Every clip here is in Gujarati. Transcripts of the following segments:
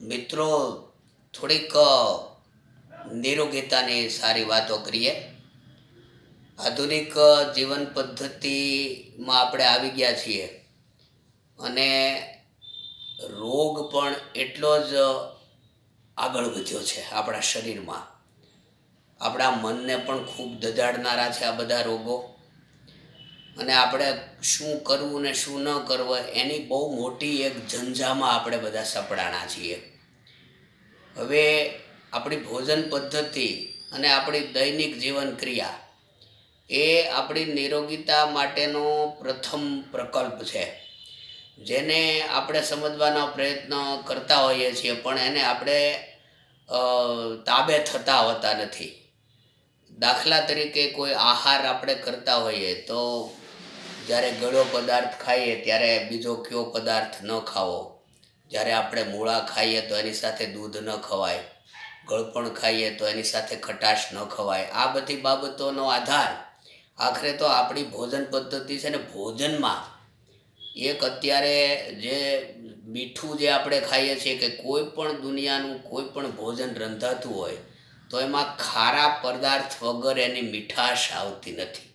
મિત્રો, થોડીક નિરોગીતાની સારી વાતો કરીએ. આધુનિક જીવન પદ્ધતિમાં આપણે આવી ગયા છીએ. અને રોગ પણ એટલો જ આગળ વધ્યો છે આપણા શરીરમાં. આપણા મનને પણ ખૂબ દજાડનારા છે આ બધા રોગો. અને આપણે શું કરવું ને શું ન કરવું એની બહુ મોટી એક ઝંઝામાં આપણે બધા સપડાણા છીએ. હવે આપણી ભોજન પદ્ધતિ અને આપણી દૈનિક જીવન ક્રિયા એ આપણી નિરોગીતા માટેનો પ્રથમ પ્રકલ્પ છે. જેને આપણે સમજવાનો પ્રયત્ન કરતા હોઈએ છીએ પણ એને આપણે તાબે થતા હોતા નથી. દાખલા તરીકે કોઈ આહાર આપણે કરતા હોઈએ તો જ્યારે ગળો પદાર્થ ખાઈએ ત્યારે બીજો કયો પદાર્થ ન ખાવો? જ્યારે આપણે મૂળા ખાઈએ તો એની સાથે દૂધ ન ખવાય, ગળપણ ખાઈએ તો એની સાથે ખટાશ ન ખવાય. આ બધી બાબતોનો આધાર આખરે તો આપણી ભોજન પદ્ધતિ છે ને ભોજનમાં એક અત્યારે જે મીઠું જે આપણે ખાઈએ છીએ કે કોઈ પણ દુનિયાનું કોઈ પણ ભોજન રંધાતું હોય, તો એમાં ખારા પદાર્થ વગર એની મીઠાશ આવતી નથી.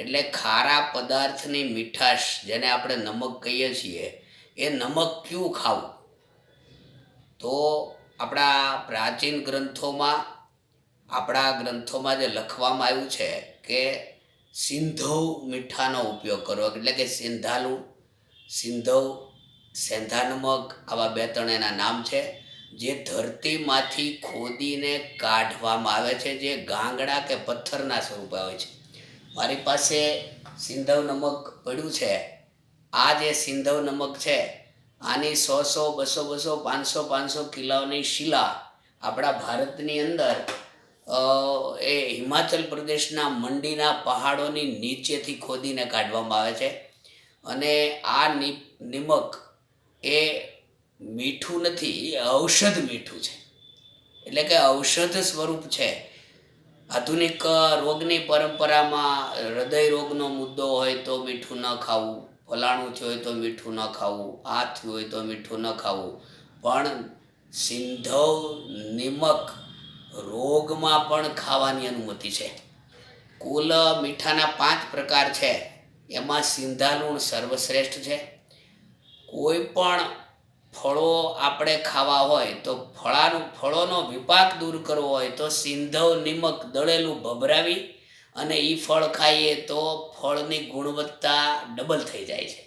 એટલે ખારા પદાર્થની મીઠાશ, જેને આપણે નમક કહીએ છીએ, એ નમક ક્યું ખાવું? તો આપણા પ્રાચીન ગ્રંથોમાં, આપણા ગ્રંથોમાં જે લખવામાં આવ્યું છે કે સિંધવ મીઠાનો ઉપયોગ કરવો, એટલે કે સિંધાલું, સિંધવ, સેંધા નમક, આવા બે ત્રણ એના નામ છે, જે ધરતીમાંથી ખોદીને કાઢવામાં આવે છે, જે ગાંગડા કે પથ્થરના સ્વરૂપે હોય છે. મારી પાસે સિંધવ નમક પડ્યું છે. આ જે સિંધવ નમક છે, આની સો સો, બસો બસો, પાંચસો પાંચસો કિલોની શિલા આપણા ભારતની અંદર એ હિમાચલ પ્રદેશના મંડીના પહાડોની નીચેથી ખોદીને કાઢવામાં આવે છે. અને આ નિમક એ મીઠું નથી, એ ઔષધ મીઠું છે. એટલે કે ઔષધ સ્વરૂપ છે. આધુનિક રોગની પરંપરામાં હૃદય રોગનો મુદ્દો હોય તો મીઠું ન ખાવું, ફલાણું થયું હોય તો મીઠું ન ખાવું આ થયું હોય તો મીઠું ન ખાવું. પણ સિંધવ નિમક રોગમાં પણ ખાવાની અનુમતિ છે. કુલ મીઠાના પાંચ પ્રકાર છે. એમાં સિંધાલુણ સર્વશ્રેષ્ઠ છે. કોઈ પણ ફળો આપણે ખાવા હોય તો ફળાનું, ફળોનો વિપાક દૂર કરવો હોય તો સિંધવ, નિમક, દળેલું ભભરાવી અને એ ફળ ખાઈએ તો ફળની ગુણવત્તા ડબલ થઈ જાય છે.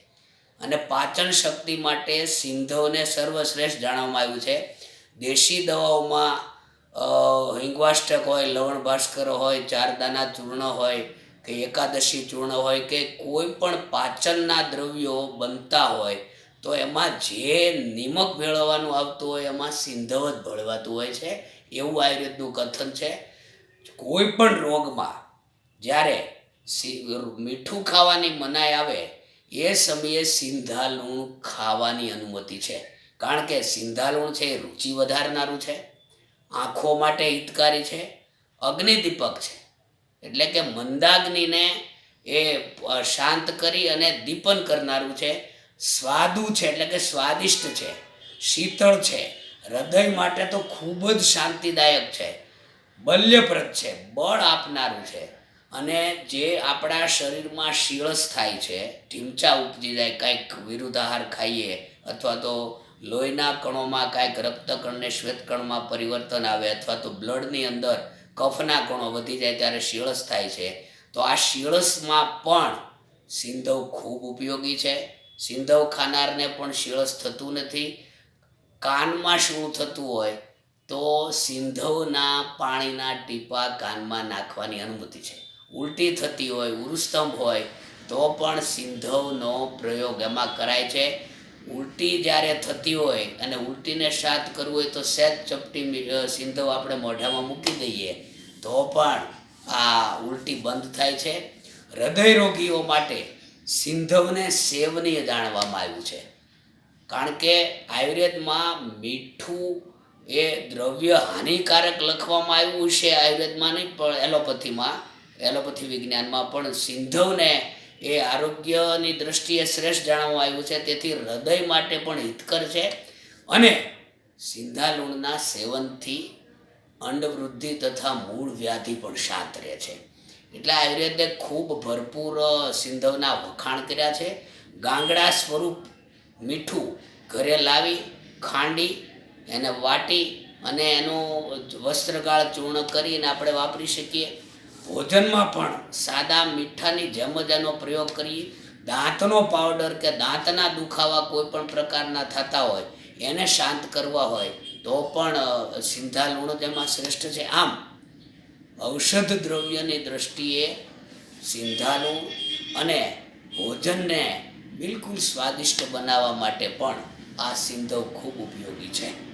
અને પાચન શક્તિ માટે સિંધવને સર્વશ્રેષ્ઠ જાણવામાં આવ્યું છે. દેશી દવાઓમાં હિંગવાષ્ટક હોય, લવણ ભાસ્કર હોય, ચારદાના ચૂર્ણ હોય કે એકાદશી ચૂર્ણ હોય કે કોઈ પણ પાચનના દ્રવ્યો બનતા હોય તો એમાં જે નિમક ભેળવવાનું આવતું હોય, એમાં સિંધવત ભળવાતું હોય છે, એવું આયુર્વેદનું કથન છે. કોઈ પણ રોગમાં જ્યારે મીઠું ખાવાની મનાઈ આવે, એ સમયે સિંધાલુણ ખાવાની અનુમતિ છે. કારણ કે સિંધાલુણ છે એ રુચિ વધારનારું છે, આંખો માટે હિતકારી છે, અગ્નિદીપક છે. એટલે કે મંદાગ્નિને એ શાંત કરી અને દીપન કરનારું છે. સ્વાદુ છે, એટલે કે સ્વાદિષ્ટ છે. શીતળ છે. હૃદય માટે તો ખૂબ જ શાંતિદાયક છે. બલ્યપ્રદ છે. બળ આપનારું છે. અને જે આપણા શરીરમાં શીળસ થાય છે, ઢીમચા ઉપજી જાય, કાંઈક વિરુદ્ધ આહાર ખાઈએ, અથવા તો લોહીના કણોમાં કાંઈક રક્તકણને શ્વેતકણમાં પરિવર્તન આવે, અથવા તો બ્લડની અંદર કફના કણો વધી જાય ત્યારે શીળસ થાય છે, તો આ શીળસમાં પણ સિંધવ ખૂબ ઉપયોગી છે. સિંધવ ખાનારને પણ શીળસ થતું નથી. કાનમાં શું થતું હોય તો સિંધવના પાણીના ટીપા કાનમાં નાખવાની અનુમતિ છે. ઉલટી થતી હોય, ઉરુસ્તંભ હોય, તો પણ સિંધવનો પ્રયોગ એમાં કરાય છે. ઉલટી જ્યારે થતી હોય અને ઉલટીને શાંત કરવું હોય તો સહેજ ચપટી સિંધવ આપણે મોઢામાં મૂકી દઈએ, તો પણ આ ઉલટી બંધ થાય છે. હૃદય રોગીઓ માટે સિંધવને સેવનીય જાણવામાં આવ્યું છે. કારણ કે આયુર્વેદમાં મીઠું એ દ્રવ્ય હાનિકારક લખવામાં આવ્યું છે આયુર્વેદમાં નહીં, પણ એલોપથીમાં, એલોપથી વિજ્ઞાનમાં પણ સિંધવને એ આરોગ્યની દ્રષ્ટિએ શ્રેષ્ઠ જાણવામાં આવ્યું છે. તેથી હૃદય માટે પણ હિતકર છે અને સિંધા લૂણના સેવનથી અંડવૃદ્ધિ તથા મૂળ વ્યાધિ પણ શાંત રહે છે. એટલે આયુર્વેદે ખૂબ ભરપૂર સિંધવના વખાણ કર્યા છે. ગાંગડા સ્વરૂપ મીઠું ઘરે લાવી, ખાંડી એને વાટી અને એનું વસ્ત્રગાળ ચૂર્ણ કરીને આપણે વાપરી શકીએ. ભોજનમાં પણ સાદા મીઠાની જેમ જ એનો પ્રયોગ કરીએ. દાંતનો પાવડર કે દાંતના દુખાવા કોઈ પણ પ્રકારના થતા હોય, એને શાંત કરવા હોય, તો પણ સિંધા લૂણો તેમાં શ્રેષ્ઠ છે. આમ ઔષધ દ્રવ્યની દ્રષ્ટિએ સિંધાનું અને ભોજનને બિલકુલ સ્વાદિષ્ટ બનાવવા માટે પણ આ સિંધવ ખૂબ ઉપયોગી છે.